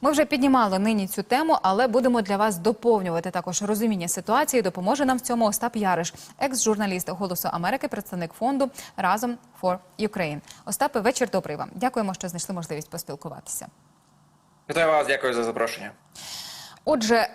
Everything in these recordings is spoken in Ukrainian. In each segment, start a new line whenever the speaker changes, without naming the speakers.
Ми вже піднімали нині цю тему, але будемо для вас доповнювати також розуміння ситуації. Допоможе нам в цьому Остап Яриш, екс-журналіст Голосу Америки, представник фонду Разом for Ukraine. Остапе, вечір добрий вам. Дякуємо, що знайшли можливість поспілкуватися.
Вітаю вас, дякую за запрошення.
Отже,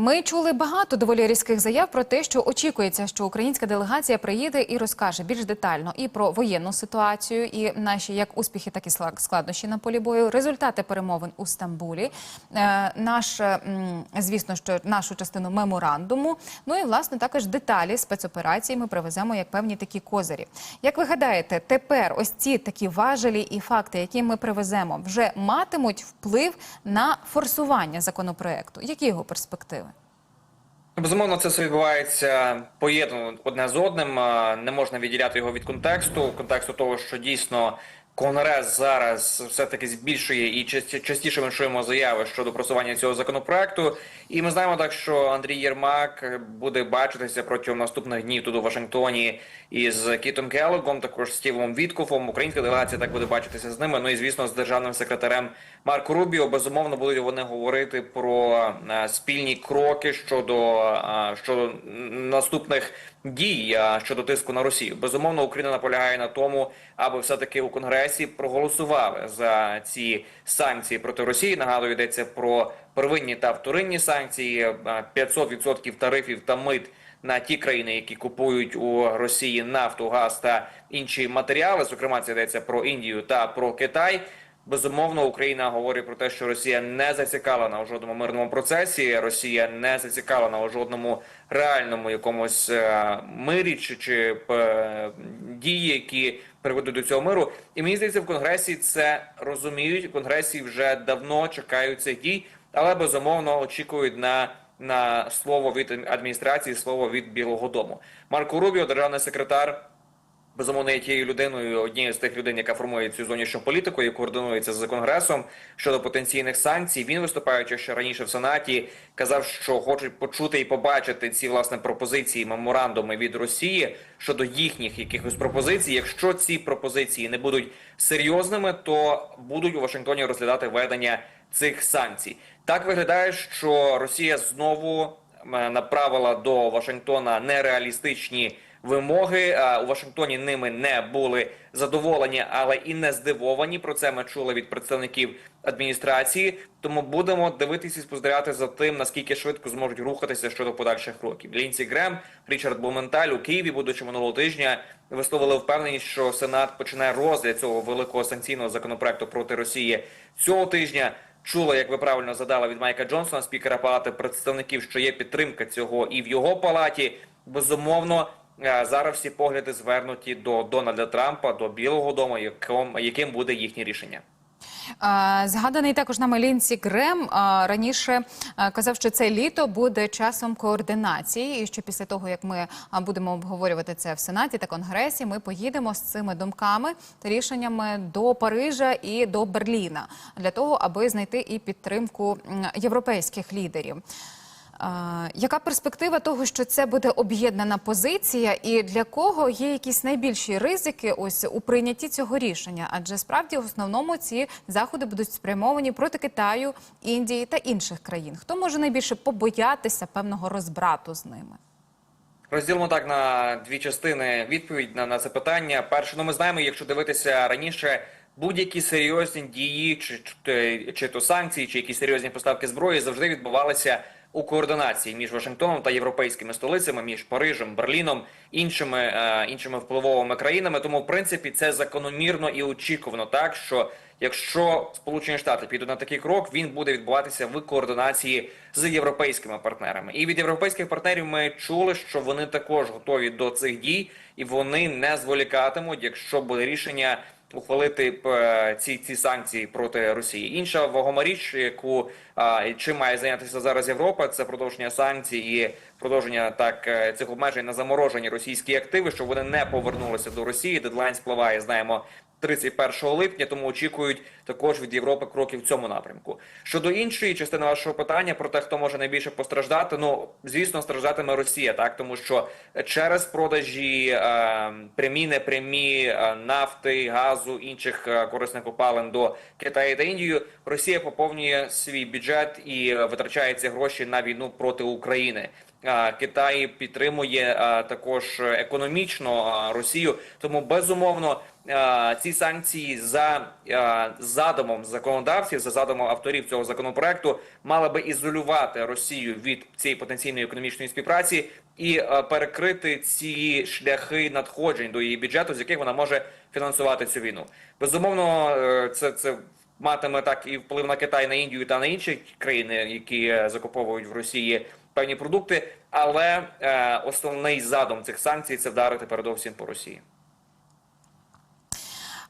ми чули багато доволі різких заяв про те, що очікується, що українська делегація приїде і розкаже більш детально і про воєнну ситуацію, і наші як успіхи, так і складнощі на полі бою, результати перемовин у Стамбулі, е, наш, звісно, що нашу частину меморандуму. Ну і власне також деталі спецоперації ми привеземо як певні такі козирі. Як ви гадаєте, тепер ось ці такі важелі і факти, які ми привеземо, вже матимуть вплив на форсування законопроекту? Які його перспективи?
Безумовно, це все відбувається поєднано одне з одним. Не можна відділяти його від контексту. Контексту того, що дійсно Конгрес зараз все таки збільшує і часті- частіше ми чуємо заяви щодо просування цього законопроекту. І ми знаємо так, що Андрій Єрмак буде бачитися протягом наступних днів тут у Вашингтоні із Кітом Келлогом, також з Стівом Віткофом. Українська делегація так буде бачитися з ними. Ну і звісно, з державним секретарем Марко Рубіо. Безумовно, будуть вони говорити про е, спільні кроки щодо, е, щодо наступних дій щодо тиску на Росію. Безумовно, Україна наполягає на тому, аби все таки у Конгресі проголосували за ці санкції проти Росії. Нагадую, йдеться про первинні та вторинні санкції, е, 500% тарифів та мит на ті країни, які купують у Росії нафту, газ та інші матеріали. Зокрема, це йдеться про Індію та про Китай. Безумовно, Україна говорить про те, що Росія не зацікавлена у жодному мирному процесі. Росія не зацікавлена у жодному реальному якомусь е, мирі чи, чи е, дії, які приведуть до цього миру. І мені здається, в конгресі це розуміють. В конгресі вже давно чекають цих дій, але безумовно очікують на. На слово від адміністрації, слово від Білого Дому. Марко Рубіо, державний секретар, безумовно є тією людиною, однією з тих людей, яка формує цю зовнішню політику і координується з конгресом щодо потенційних санкцій. Він виступаючи ще раніше в сенаті, казав, що хочуть почути і побачити ці власне пропозиції, меморандуми від Росії щодо їхніх якихось пропозицій. Якщо ці пропозиції не будуть серйозними, то будуть у Вашингтоні розглядати введення цих санкцій. Так виглядає, що Росія знову направила до Вашингтона нереалістичні вимоги. У Вашингтоні ними не були задоволені, але і не здивовані. Про це ми чули від представників адміністрації. Тому будемо дивитися і спостерігати за тим, наскільки швидко зможуть рухатися щодо подальших кроків. Лінці Грем, Річард Блументаль у Києві, будучи минулого тижня, висловили впевненість, що Сенат почне розгляд цього великого санкційного законопроекту проти Росії цього тижня. Чула, як ви правильно задали від Майка Джонсона, спікера палати представників, що є підтримка цього і в його палаті. Безумовно, зараз всі погляди звернуті до Дональда Трампа, до Білого Дому, яким, яким буде їхнє рішення.
Згаданий також нами Лінсі Грем раніше казав, що це літо буде часом координації, і що після того, як ми будемо обговорювати це в Сенаті та Конгресі, ми поїдемо з цими думками та рішеннями до Парижа і до Берліна для того, аби знайти і підтримку європейських лідерів. Яка перспектива того, що це буде об'єднана позиція, і для кого є якісь найбільші ризики ось у прийнятті цього рішення? Адже справді в основному ці заходи будуть спрямовані проти Китаю, Індії та інших країн. Хто може найбільше побоятися певного розбрату з ними?
Розділимо так на дві частини відповідь на, на це питання. Перше, ну ми знаємо, якщо дивитися раніше, будь-які серйозні дії, чи, чи, чи то санкції, чи якісь серйозні поставки зброї завжди відбувалися у координації між Вашингтоном та європейськими столицями, між Парижем, Берліном, іншими е, іншими впливовими країнами. Тому, в принципі, це закономірно і очікувано, так що якщо Сполучені Штати підуть на такий крок, він буде відбуватися в координації з європейськими партнерами. І від європейських партнерів ми чули, що вони також готові до цих дій, і вони не зволікатимуть, якщо буде рішення ухвалити е, ці ці санкції проти Росії. Інша вагома річ, яку чим має зайнятися зараз Європа, це продовження санкцій і продовження так е, цих обмежень на заморожені російські активи, щоб вони не повернулися до Росії. Дедлайн спливає, знаємо. 31 липня, тому очікують також від Європи кроки в цьому напрямку. Щодо іншої частини вашого питання про те, хто може найбільше постраждати, ну звісно, страждатиме Росія, так тому що через продажі е, прямі, непрямі е, нафти, газу, інших е, корисних копалин до Китаю та Індії, Росія поповнює свій бюджет і е, витрачає ці гроші на війну проти України. Китай підтримує також економічно Росію, тому безумовно ці санкції за задумом законодавців, за задумом авторів цього законопроекту, мали би ізолювати Росію від цієї потенційної економічної співпраці і перекрити ці шляхи надходжень до її бюджету, з яких вона може фінансувати цю війну. Безумовно, е, це це матиме так і вплив на Китай, на Індію та на інші країни, які е, закуповують в Росії певні продукти. Але е, основний задум цих санкцій це вдарити передовсім по Росії.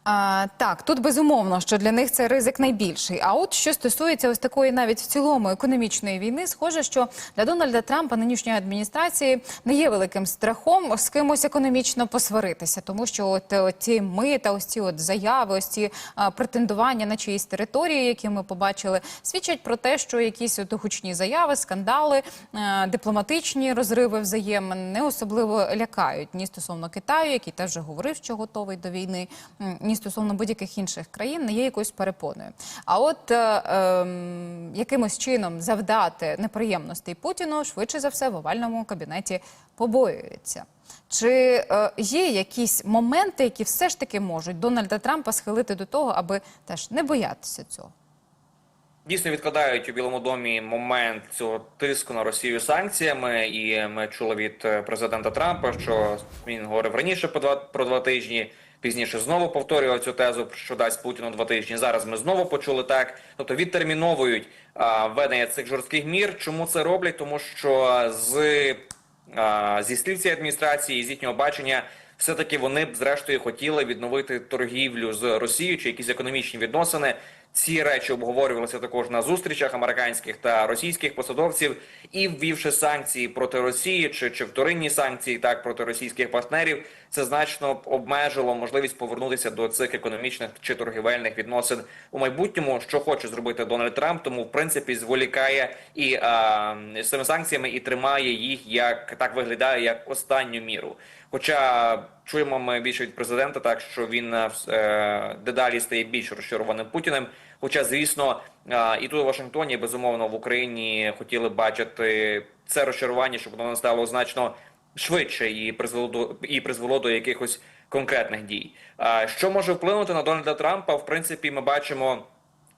А, так, тут безумовно, що для них це ризик найбільший. А от що стосується ось такої навіть в цілому економічної війни, схоже, що для Дональда Трампа нинішньої адміністрації не є великим страхом з кимось економічно посваритися, тому що от, от ці ми та ось ці от заяви, ось ці а, претендування на чиїсь території, які ми побачили, свідчать про те, що якісь от гучні заяви, скандали, е, дипломатичні розриви взаємин не особливо лякають ні стосовно Китаю, який теж говорив, що готовий до війни, м, ні стосовно будь-яких інших країн, не є якоюсь перепоною. А от е, ем, якимось чином завдати неприємностей Путіну, швидше за все, в овальному кабінеті побоюється. Чи е, є якісь моменти, які все ж таки можуть Дональда Трампа схилити до того, аби теж не боятися цього?
Дійсно відкладають у Білому домі момент цього тиску на Росію санкціями, і ми чули від е, президента Трампа, що він говорив раніше по два про два тижні. Пізніше знову повторював цю тезу, що дасть Путіну два тижні. Зараз ми знову почули так. Тобто відтерміновують а, введення цих жорстких мір. Чому це роблять? Тому що з а, зі слів цієї адміністрації, з їхнього бачення, все таки вони б зрештою хотіли відновити торгівлю з Росією чи якісь економічні відносини. Ці речі обговорювалися також на зустрічах американських та російських посадовців, і ввівши санкції проти Росії чи, чи вторинні санкції так проти російських партнерів, це значно обмежило можливість повернутися до цих економічних чи торгівельних відносин у майбутньому, що хоче зробити Дональд Трамп, тому в принципі зволікає і а, з цими санкціями і тримає їх як так виглядає як останню міру. Хоча чуємо ми більше від президента, так що він е, е, дедалі стає більш розчарованим Путіним. Хоча, звісно, е, і тут у Вашингтоні безумовно в Україні хотіли бачити це розчарування, щоб воно настало значно швидше і призвело до і призвело до якихось конкретних дій. А що може вплинути на Дональда Трампа? В принципі, ми бачимо.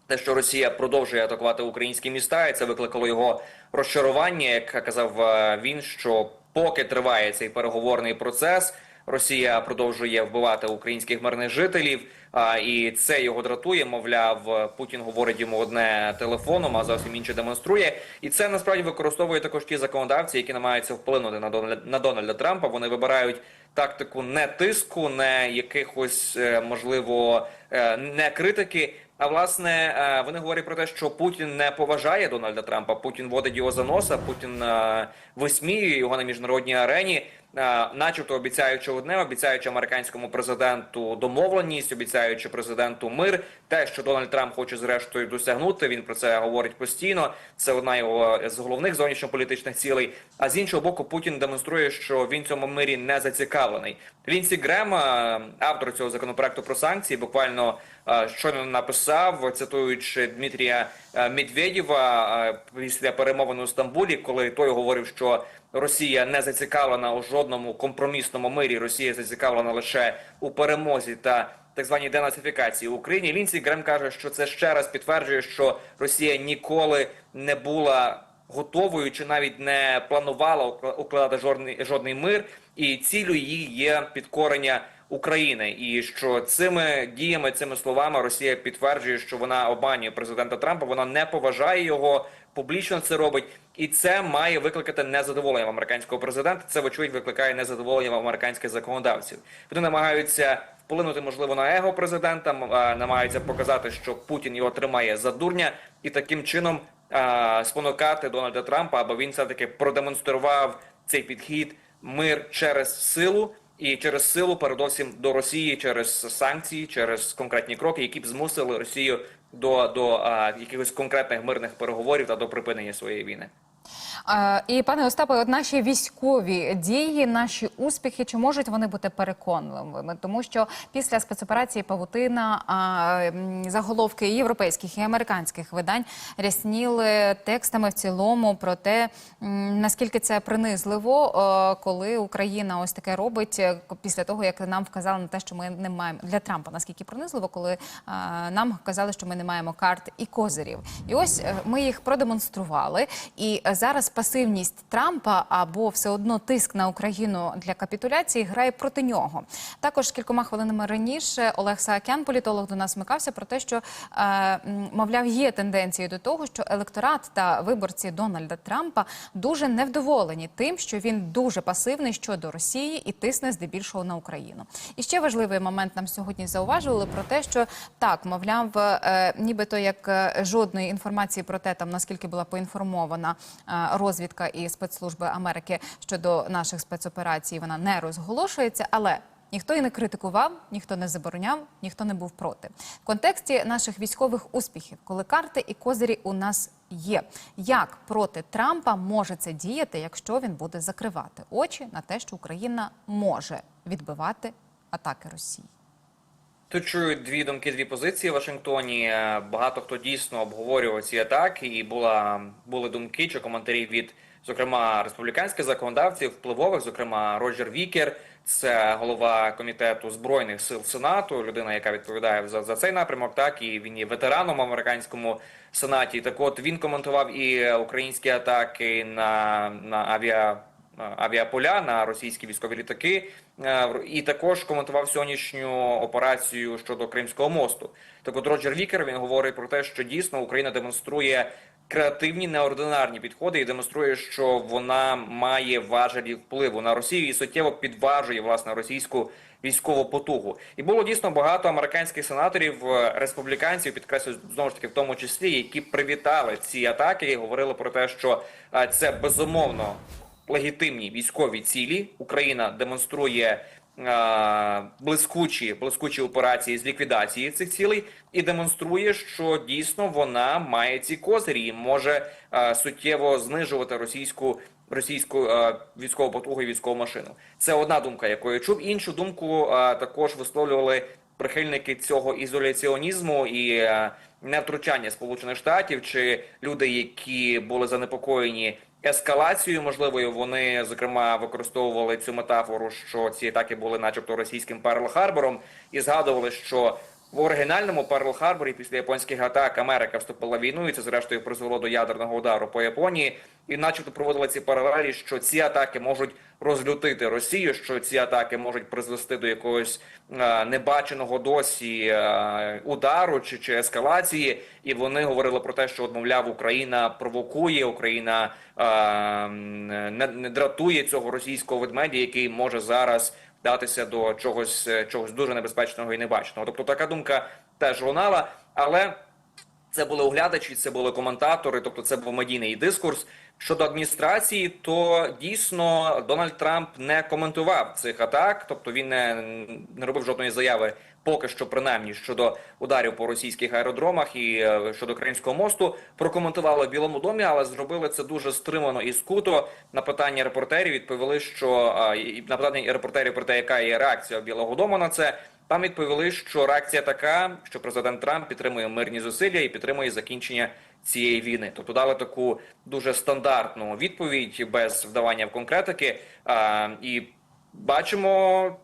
Те, що Росія продовжує атакувати українські міста, і це викликало його розчарування. Як казав е, він, що поки триває цей переговорний процес, Росія продовжує вбивати українських мирних жителів, а, і це його дратує. Мовляв, Путін говорить йому одне телефоном, а зовсім інше демонструє. І це насправді використовує також ті законодавці, які намагаються вплинути на Дональда, на Дональда Трампа. Вони вибирають тактику не тиску, не якихось е, можливо е, не критики. А власне е, вони говорять про те, що Путін не поважає Дональда Трампа. Путін водить його за носа, Путін висміює його на міжнародній арені, начебто обіцяючи одне, обіцяючи американському президенту домовленість, обіцяючи президенту мир. Те, що Дональд Трамп хоче зрештою досягнути, він про це говорить постійно. Це одна його з головних зовнішньополітичних цілей. А з іншого боку, Путін демонструє, що він цьому мирі не зацікавлений. Лінсі Грем, е, автор цього законопроекту про санкції, буквально е, щойно написав, цитуючи Дмитрія е, Медведєва е, після перемовин у Стамбулі, коли той говорив, що Росія не зацікавлена у жодному компромісному мирі. Росія зацікавлена лише у перемозі та так званій денацифікації в Україні. Лінсі Грем каже, що це ще раз підтверджує, що Росія ніколи не була готовою чи навіть не планувала укладати жодний жодний мир, і цілю її є підкорення України, і що цими діями, цими словами Росія підтверджує, що вона обманює президента Трампа. Вона не поважає його, публічно це робить, і це має викликати незадоволення в американського президента. Це вочевидь викликає незадоволення в американських законодавців. Вони намагаються вплинути можливо на его президента, намагаються показати, що Путін його тримає за дурня, і таким чином спонукати Дональда Трампа, аби він все таки продемонстрував цей підхід мир через силу. І через силу, передовсім до Росії, через санкції, через конкретні кроки, які б змусили Росію до, до а, якихось конкретних мирних переговорів та до припинення своєї війни.
І пане Остапе, от наші військові дії, наші успіхи, чи можуть вони бути переконливими? Тому що після спецоперації Павутина заголовки європейських і американських видань рясніли текстами в цілому про те, наскільки це принизливо, коли Україна ось таке робить е, після того, як нам вказали на те, що ми не маємо для Трампа. Наскільки принизливо, коли е, нам казали, що ми не маємо карт і козирів. І ось е, ми їх продемонстрували. І зараз пасивність Трампа або все одно тиск на Україну для капітуляції грає проти нього. Також кількома хвилинами раніше Олег Саакян, політолог, до нас вмикався про те, що е, мовляв є тенденції до того, що електорат та виборці Дональда Трампа дуже невдоволені тим, що він дуже пасивний щодо Росії і тисне здебільшого на Україну. І ще важливий момент нам сьогодні зауважували про те, що так, мовляв, е, нібито як е, жодної інформації про те, там наскільки була поінформована е, розвідка і спецслужби Америки щодо наших спецоперацій, вона не розголошується, але. Ніхто і не критикував, ніхто не забороняв, ніхто не був проти. В контексті наших військових успіхів, коли карти і козирі у нас є, як проти Трампа може це діяти, якщо він буде закривати очі на те, що Україна може відбивати атаки Росії?
Тут чую дві думки, дві позиції в Вашингтоні. Е, Багато хто дійсно обговорював ці атаки, і була були думки чи коментарі від, зокрема, республіканських законодавців, впливових, зокрема Роджер Вікер, це голова комітету збройних сил Сенату, людина, яка відповідає за, за цей напрямок. Так і він є ветераном в американському сенаті. Так, от він коментував і українські атаки на, на авіа авіаполя на російські військові літаки, Е, і також коментував сьогоднішню операцію щодо Кримського мосту. Так от Роджер Вікер він говорить про те, що дійсно Україна демонструє креативні неординарні підходи і демонструє, що вона має важелі впливу на Росію і суттєво підважує власне російську військову потугу. І було дійсно багато американських сенаторів, е, республіканців, підкреслюю знову ж таки, в тому числі, які привітали ці атаки і говорили про те, що е, це безумовно легітимні військові цілі. Україна демонструє е, блискучі блискучі операції з ліквідації цих цілей і демонструє, що дійсно вона має ці козирі і може е, суттєво знижувати російську. Російську е, військову потугу і військову машину це одна думка, яку я чув. Іншу думку е, також висловлювали прихильники цього ізоляціонізму і е, невтручання Сполучених Штатів чи люди, які були занепокоєні ескалацією можливою. Вони зокрема використовували цю метафору, що ці атаки були, начебто, російським Перл-Харбором, і згадували, що в оригінальному Перл-Харборі після японських атак Америка вступила в війну, і це зрештою призвело до ядерного удару по Японії. І, начебто, проводили ці паралелі, що ці атаки можуть розлютити Росію, що ці атаки можуть призвести до якогось е, небаченого досі е, удару чи, чи ескалації. І вони говорили про те, що от, мовляв, Україна провокує, Україна е, не, не дратує цього російського ведмедя, який може зараз вдатися до чогось, е, чогось дуже небезпечного і небаченого. Тобто така думка теж лунала, але. Це були оглядачі, це були коментатори, тобто це був медійний дискурс. Щодо адміністрації, то дійсно Дональд Трамп не коментував цих атак, тобто він не, не робив жодної заяви поки що, принаймні щодо ударів по російських аеродромах і е, щодо Кримського мосту. Прокоментували в Білому домі, але зробили це дуже стримано і скуто. На питання репортерів відповіли, що на питання репортерів про те, яка є реакція Білого Дому на це. Там відповіли, що реакція така, що президент Трамп підтримує мирні зусилля і підтримує закінчення цієї війни. Тобто дали таку дуже стандартну відповідь без вдавання в конкретики. А, і бачимо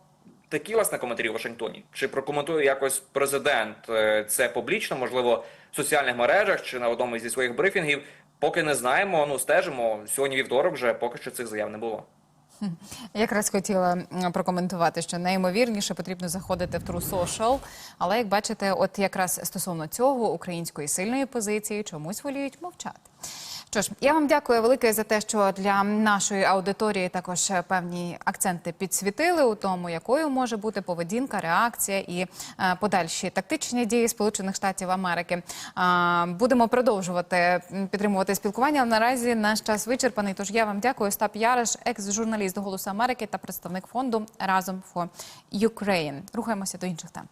такі власне коментарі в Вашингтоні. Чи прокоментує якось президент е, це публічно, можливо, в соціальних мережах чи на одному зі своїх брифінгів? Поки не знаємо. Ну стежимо сьогодні. Вівторок вже поки що цих заяв не було.
Якраз хотіла прокоментувати, що найімовірніше потрібно заходити в True Social, але як бачите, от якраз стосовно цього української сильної позиції чомусь воліють мовчати. Що ж, я вам дякую велике за те, що для нашої аудиторії також е, певні акценти підсвітили у тому, якою може бути поведінка, реакція і е, подальші тактичні дії Сполучених Штатів Америки. Будемо продовжувати підтримувати спілкування. Наразі наш час вичерпаний. Тож я вам дякую. Остап Яриш, екс-журналіст Голосу Америки та представник фонду Разом for Ukraine. Рухаємося до інших тем.